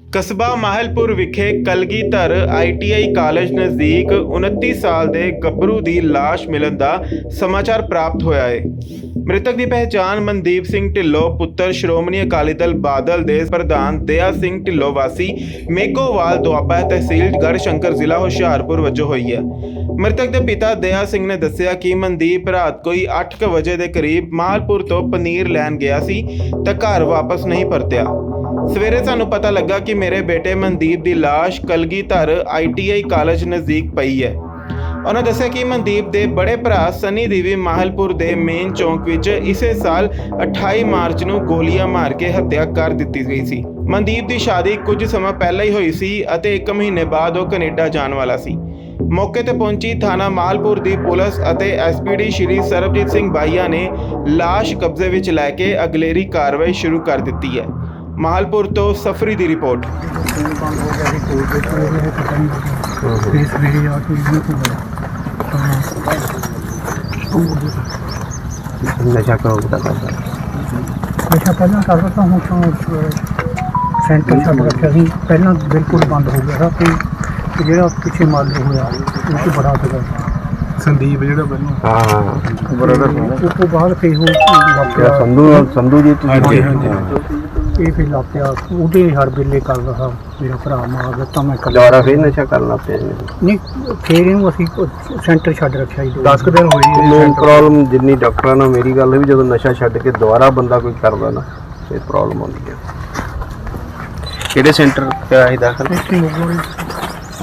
ਕਸਬਾ ਮਾਹਲਪੁਰ ਵਿਖੇ Kalgidhar ITI college ਨਜ਼ਦੀਕ 29 ਸਾਲ ਦੇ ਗੱਭਰੂ ਦੀ ਲਾਸ਼ ਮਿਲਣ ਦਾ ਸਮਾਚਾਰ ਪ੍ਰਾਪਤ ਹੋਇਆ ਹੈ। ਮ੍ਰਿਤਕ ਦੀ ਪਹਿਚਾਣ ਮਨਦੀਪ ਸਿੰਘ ਢਿੱਲੋਂ, ਪੁੱਤਰ ਸ਼੍ਰੋਮਣੀ ਅਕਾਲੀ ਦਲ ਬਾਦਲ ਦੇ ਪ੍ਰਧਾਨ ਦਇਆ ਸਿੰਘ ਢਿੱਲੋਂ ਵਾਸੀ ਮੇਕੋਵਾਲ ਦੁਆਬਾ ਤਹਿਸੀਲ ਗੜਸ਼ੰਕਰ ਜ਼ਿਲ੍ਹਾ ਹੁਸ਼ਿਆਰਪੁਰ ਵਜੋਂ ਹੋਈ ਹੈ। ਮ੍ਰਿਤਕ ਦੇ ਪਿਤਾ ਦਇਆ ਸਿੰਘ ਨੇ ਦੱਸਿਆ ਕਿ ਮਨਦੀਪ ਰਾਤ ਕੋਈ 8:00 ਵਜੇ ਦੇ ਕਰੀਬ ਮਾਹਲਪੁਰ ਤੋਂ ਪਨੀਰ ਲੈਣ ਗਿਆ ਸੀ ਤਾਂ ਘਰ ਵਾਪਸ ਨਹੀਂ ਪਰਤਿਆ। ਸਵੇਰੇ ਸਾਨੂੰ ਪਤਾ ਲੱਗਾ ਕਿ ਮੇਰੇ ਬੇਟੇ ਮਨਦੀਪ ਦੀ ਲਾਸ਼ ਕਲਗੀਧਰ ਆਈਟੀਆਈ ਕਾਲਜ ਨਜ਼ਦੀਕ ਪਈ ਹੈ। ਉਹਨਾਂ ਦੱਸਿਆ ਕਿ ਮਨਦੀਪ ਦੇ ਬੜੇ ਭਰਾ ਸਨੀ ਦੇਵੀ ਮਾਹਲਪੁਰ ਦੇ ਮੇਨ ਚੌਂਕ ਵਿੱਚ ਇਸੇ ਸਾਲ 28 ਮਾਰਚ ਨੂੰ ਗੋਲੀਆਂ ਮਾਰ ਕੇ ਹੱਤਿਆ ਕਰ ਦਿੱਤੀ ਗਈ ਸੀ। ਮਨਦੀਪ ਦੀ ਸ਼ਾਦੀ ਕੁਝ ਸਮਾਂ ਪਹਿਲਾਂ ਹੀ ਹੋਈ ਸੀ ਅਤੇ 1 ਮਹੀਨੇ ਬਾਅਦ ਉਹ ਕੈਨੇਡਾ ਜਾਣ ਵਾਲਾ ਸੀ। ਮੌਕੇ ਤੇ ਪਹੁੰਚੀ ਥਾਣਾ ਮਾਲਪੁਰ ਦੀ ਪੁਲਿਸ ਅਤੇ ਐਸਪੀਡੀ ਸ਼੍ਰੀ ਸਰਬਜੀਤ ਸਿੰਘ ਬਾਈਆ ਨੇ ਲਾਸ਼ ਕਬਜ਼ੇ ਵਿੱਚ ਲੈ ਕੇ ਅਗਲੇਰੀ ਕਾਰਵਾਈ ਸ਼ੁਰੂ ਕਰ ਦਿੱਤੀ ਹੈ। ਮਾਲਪੁਰ ਤੋਂ ਸਫਰੀ ਦੀ ਰਿਪੋਰਟ ਫੋਨ ਬੰਦ ਹੋ ਗਿਆ ਸੀ ਕੋਲ ਤੇ ਕੋਈ ਇਹ ਪਤਾ ਨਹੀਂ ਫਿਰ ਸਵੇਰੇ ਆ ਕੇ ਇਹਨੂੰ ਕੋਈ ਬੜਾ ਨਸ਼ਾ ਕਰਦਾ ਕਰਦਾ ਅੱਛਾ ਪਹਿਲਾਂ ਕਰਦਾ ਤਾਂ ਹੁਣ ਤਾਂ ਸੈਂਟਰ ਛੱਡ ਰੱਖਿਆ ਸੀ ਪਹਿਲਾਂ ਬਿਲਕੁਲ ਬੰਦ ਹੋ ਗਿਆ ਸੀ ਤੇ ਜਿਹੜਾ ਪਿੱਛੇ ਮਾਲ ਹੋਇਆ ਉਹ ਤੋਂ ਬੜਾ ਸੀਗਾ ਸੰਦੀਪ ਜਿਹੜਾ ਪਹਿਲਾਂ ਹਾਂ ਹਾਂ ਬ੍ਰਦਰ ਉਸ ਤੋਂ ਬਾਅਦ ਫਿਰ ਉਹ ਕਿਆ ਲੱਪਿਆ ਸੰਧੂ ਸੰਧੂ ਜੀ ਤੁਸੀਂ ਹਾਂਜੀ, ਹਾਂਜੀ। ਇਹ ਫਿਰ ਲੱਪਿਆ ਉਹਦੇ ਹਰ ਵੇਲੇ ਕਰਦਾ ਸੀ ਮੇਰਾ ਭਰਾ ਮਾਰ ਦਿੱਤਾ ਮੈਂ ਕਰ ਦੁਬਾਰਾ ਫੇਰ ਨਸ਼ਾ ਕਰਨਾ ਪਿਆ ਜੀ। ਨਹੀਂ ਫਿਰ ਇਹਨੂੰ ਅਸੀਂ ਸੈਂਟਰ ਛੱਡ ਰੱਖਿਆ ਸੀ 10 ਕੁ ਦਿਨ ਹੋਈ ਹੈ ਮੇਨ ਪ੍ਰੋਬਲਮ ਜਿੰਨੀ ਡਾਕਟਰਾਂ ਨਾਲ ਮੇਰੀ ਗੱਲ ਹੋਈ ਜਦੋਂ ਨਸ਼ਾ ਛੱਡ ਕੇ ਦੁਬਾਰਾ ਬੰਦਾ ਕੋਈ ਕਰਦਾ ਨਾ ਫਿਰ ਪ੍ਰੋਬਲਮ ਆਉਂਦੀ ਹੈ ਕਿਹੜੇ ਸੈਂਟਰ ਤੇ ਆਈ ਦਾਖਲ? ਇੱਥੇ ਹੋ ਗਈ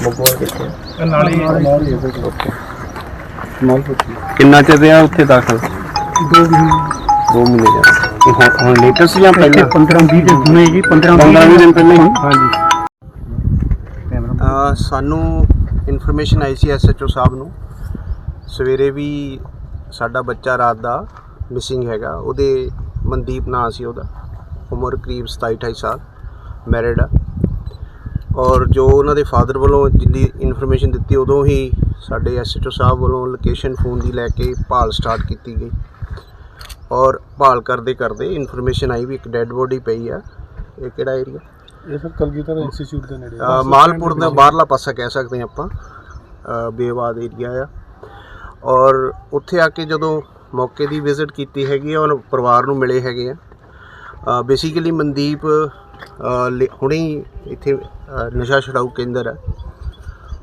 ਮਗਵਾਲ ਕਿੱਥੇ ਨਾਲ ਹੀ ਕਿੰਨਾ ਚਿਰ ਰਿਹਾ ਉੱਥੇ ਦਾਖਲ? ਦੋ ਦਿਨ 2 ਮਹੀਨੇ ਜਾਂ ਹੁਣ ਹੁਣ ਲੇਟੈਸਟ ਜਾਂ ਇੱਥੇ ਪਹਿਲਾਂ? 15 20 ਦਿਨ ਹੁਣੇ ਜੀ 15 15 20 ਦਿਨ ਪਹਿਲਾਂ ਹੀ? ਹਾਂਜੀ। ਅ, ਸਾਨੂੰ ਇਨਫੋਰਮੇਸ਼ਨ ਆਈ ਸੀ ਐਸਐਚਓ ਸਾਹਿਬ ਨੂੰ। ਸਵੇਰੇ ਵੀ ਸਾਡਾ ਬੱਚਾ ਰਾਤ ਦਾ ਮਿਸਿੰਗ ਹੈਗਾ। ਉਹਦੇ ਮਨਦੀਪ ਨਾਂ ਸੀ ਉਹਦਾ। ਉਮਰ ਕਰੀਬ 27 28 ਸਾਲ। ਮੈਰਿਡ ਆ। ਔਰ ਜੋ ਉਹਨਾਂ ਦੇ ਫਾਦਰ ਵੱਲੋਂ ਜਿੱਦੀ ਇਨਫੋਰਮੇਸ਼ਨ ਦਿੱਤੀ ਉਦੋਂ ਹੀ ਸਾਡੇ ਐਸਐਚਓ ਸਾਹਿਬ ਵੱਲੋਂ ਲੋਕੇਸ਼ਨ ਫੋਨ ਦੀ ਲੈ ਕੇ ਭਾਲ ਸਟਾਰਟ ਕੀਤੀ ਗਈ। ਔਰ ਭਾਲ ਕਰਦੇ ਕਰਦੇ ਇਨਫੋਰਮੇਸ਼ਨ ਆਈ ਵੀ ਇੱਕ ਡੈੱਡ ਬੋਡੀ ਪਈ ਆ। ਇਹ ਕਿਹੜਾ ਏਰੀਆ ਇਹ ਸਰ ਕਲਗੀਧਰ ਇੰਸਟੀਚਿਊਟ ਦੇ ਨੇੜੇ ਅ, ਮਾਲਪੁਰ ਦਾ ਬਾਹਰਲਾ ਪਾਸਾ ਕਹਿ ਸਕਦੇ ਹਾਂ ਆਪਾਂ। ਅ, ਬੇਵਾਦ ਏਰੀਆ ਆ। ਔਰ ਉੱਥੇ ਆ ਕੇ ਜਦੋਂ ਮੌਕੇ ਦੀ ਵਿਜ਼ਿਟ ਕੀਤੀ ਹੈਗੀ ਆ ਔਰ ਪਰਿਵਾਰ ਨੂੰ ਮਿਲੇ ਹੈਗੇ ਆ। ਬੇਸਿਕਲੀ ਮਨਦੀਪ ਅ, ਲੇ- ਹੁਣੇ ਹੀ ਇੱਥੇ ਅ, ਨਸ਼ਾ ਛਡਾਊ ਕੇਂਦਰ ਹੈ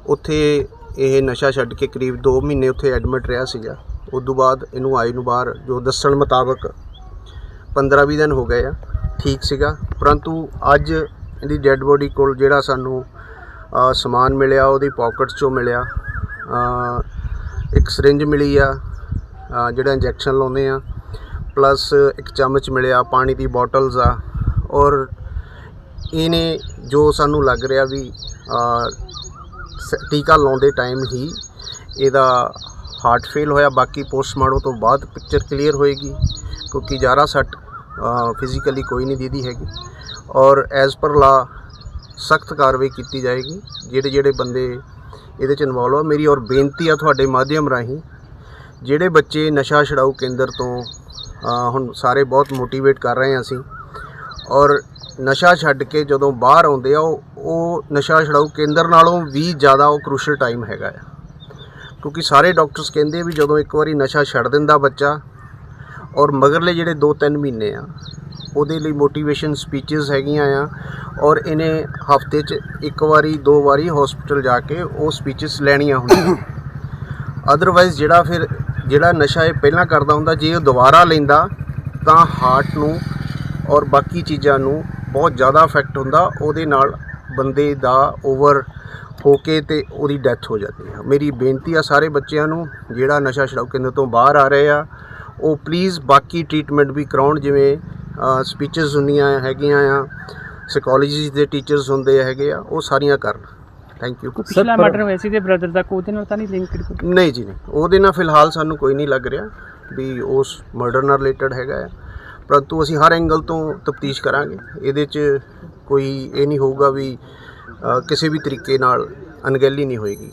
ਉੱਥੇ ਇਹ ਨਸ਼ਾ ਛੱਡ ਕੇ ਕਰੀਬ 2 ਮਹੀਨੇ ਉੱਥੇ ਐਡਮਿਟ ਰਿਹਾ ਸੀਗਾ। ਉਸ ਤੋਂ ਬਾਅਦ ਇਹਨੂੰ ਆਈ ਨੂੰ ਬਾਹਰ, ਜੋ ਦੱਸਣ ਮੁਤਾਬਕ 15-20 ਦਿਨ ਹੋ ਗਏ ਆ, ਠੀਕ ਸੀਗਾ। ਪਰੰਤੂ ਅੱਜ ਇਹਦੀ ਡੈੱਡ ਬੋਡੀ ਕੋਲ ਜਿਹੜਾ ਸਾਨੂੰ ਸਮਾਨ ਮਿਲਿਆ, ਉਹਦੀ ਪਾਕਟਸ ਚੋਂ ਮਿਲਿਆ। ਇੱਕ ਸਿਰਿੰਜ ਮਿਲੀ ਆ ਜਿਹੜਾ ਇੰਜੈਕਸ਼ਨ ਲਾਉਂਦੇ ਆ। ਪਲੱਸ ਇੱਕ ਚਮਚ ਮਿਲਿਆ, ਪਾਣੀ ਦੀ ਬੋਟਲਸ ਆ। ਔਰ ਇਹਨੇ ਜੋ ਸਾਨੂੰ ਲੱਗ ਰਿਹਾ ਵੀ ਸ- ਟੀਕਾ ਲਾਉਂਦੇ ਟਾਈਮ ਹੀ ਇਹਦਾ ਹਾਰਟ ਫੇਲ ਹੋਇਆ, ਬਾਕੀ ਪੋਸਟਮਾਰਟਮ ਤੋਂ ਬਾਅਦ ਪਿਕਚਰ ਕਲੀਅਰ ਹੋਏਗੀ, ਕਿਉਂਕਿ ਜ਼ਿਆਦਾ ਸੱਟ ਫਿਜ਼ੀਕਲੀ ਕੋਈ ਨਹੀਂ ਦੀਦੀ ਹੈਗੀ। ਔਰ ਐਜ਼ ਪਰ ਲਾ ਸਖਤ ਕਾਰਵਾਈ ਕੀਤੀ ਜਾਏਗੀ, ਜਿਹੜੇ ਜਿਹੜੇ ਬੰਦੇ ਇਹਦੇ ਚ ਇਨਵੋਲਵ ਆ, ਮੇਰੀ ਔਰ ਬੇਨਤੀ ਆ ਤੁਹਾਡੇ ਮਾਧਿਅਮ ਰਾਹੀਂ, ਜਿਹੜੇ ਬੱਚੇ ਨਸ਼ਾ ਛਡਾਊ ਕੇਂਦਰ ਤੋਂ ਹੁਣ ਸਾਰੇ ਬਹੁਤ ਮੋਟੀਵੇਟ ਕਰ ਰਹੇ ਹਾਂ ਅਸੀਂ, ਔਰ ਨਸ਼ਾ ਛੱਡ ਕੇ ਜਦੋਂ ਬਾਹਰ ਆਉਂਦੇ ਆ, ਉਹ ਉਹ ਨਸ਼ਾ ਛਡਾਊ ਕੇਂਦਰ ਨਾਲੋਂ ਵੀ ਜ਼ਿਆਦਾ ਉਹ ਕ੍ਰੂਸ਼ਲ ਟਾਈਮ ਹੈਗਾ ਆ। ਕਿਉਂਕਿ ਸਾਰੇ ਡਾਕਟਰਸ ਕਹਿੰਦੇ ਵੀ ਜਦੋਂ ਇੱਕ ਵਾਰੀ ਨਸ਼ਾ ਛੱਡ ਦਿੰਦਾ ਬੱਚਾ ਔਰ ਮਗਰਲੇ ਜਿਹੜੇ 2-3 ਮਹੀਨੇ ਆ, ਉਹਦੇ ਲਈ ਮੋਟੀਵੇਸ਼ਨ ਸਪੀਚਸ ਹੈਗੀਆਂ ਆ ਔਰ ਇਹਨੇ ਹਫ਼ਤੇ 'ਚ ਇੱਕ ਵਾਰੀ, ਦੋ ਵਾਰੀ ਹਸਪੀਟਲ ਜਾ ਕੇ ਉਹ ਸਪੀਚਸ ਲੈਣੀਆਂ ਹੁੰਦੀਆਂ। ਅਦਰਵਾਈਜ਼ ਜਿਹੜਾ ਫਿਰ ਜਿਹੜਾ ਨਸ਼ਾ ਇਹ ਪਹਿਲਾਂ ਕਰਦਾ ਹੁੰਦਾ, ਜੇ ਉਹ ਦੁਬਾਰਾ ਲੈਂਦਾ, ਤਾਂ ਹਾਰਟ ਨੂੰ ਔਰ ਬਾਕੀ ਚੀਜ਼ਾਂ ਨੂੰ ਬਹੁਤ ਜ਼ਿਆਦਾ ਇਫੈਕਟ ਹੁੰਦਾ, ਉਹਦੇ ਨਾਲ ਬੰਦੇ ਦਾ ਓਵਰ ਹੋ ਕੇ ਤੇ ਉਹਦੀ ਡੈਥ ਹੋ ਜਾਂਦੀ ਹੈ ਮੇਰੀ ਬੇਨਤੀ ਆ ਸਾਰੇ ਬੱਚਿਆਂ ਨੂੰ ਜਿਹੜਾ ਨਸ਼ਾ ਛਡਾਊ ਕੇਂਦਰ ਤੋਂ ਬਾਹਰ ਆ ਰਹੇ ਆ ਉਹ ਪਲੀਜ਼ ਬਾਕੀ ਟ੍ਰੀਟਮੈਂਟ ਵੀ ਕਰਾਉਣ ਜਿਵੇਂ ਸਪੀਚਸ ਹੁੰਦੀਆਂ ਹੈਗੀਆਂ ਆ ਸਾਈਕੋਲੋਜੀ ਦੇ ਟੀਚਰਸ ਹੁੰਦੇ ਹੈਗੇ ਆ ਉਹ ਸਾਰੀਆਂ ਕਰਨ। ਥੈਂਕ ਯੂ ਪਿਛਲਾ ਮਰਡਰ ਹੋਇਆ ਸੀ ਤੇ ਬ੍ਰਦਰ ਦਾ ਕੋਈ ਉਹਦੇ ਨਾਲ ਤਾਂ ਨਹੀਂ ਲਿੰਕ ਨਹੀਂ ਜੀ ਨਹੀਂ। ਉਹਦੇ ਨਾਲ ਫਿਲਹਾਲ ਸਾਨੂੰ ਕੋਈ ਨਹੀਂ ਲੱਗ ਰਿਹਾ ਵੀ ਉਸ ਮਰਡਰ ਨਾਲ ਰਿਲੇਟਡ ਹੈਗਾ ਹੈ ਪਰੰਤੂ ਅਸੀਂ ਹਰ ਐਂਗਲ ਤੋਂ ਤਫਤੀਸ਼ ਕਰਾਂਗੇ। ਇਹਦੇ 'ਚ ਕੋਈ ਇਹ ਨਹੀਂ ਹੋਊਗਾ ਵੀ ਕਿਸੇ ਵੀ ਤਰੀਕੇ ਨਾਲ ਅਣਗਹਿਲੀ ਨਹੀਂ ਹੋਏਗੀ।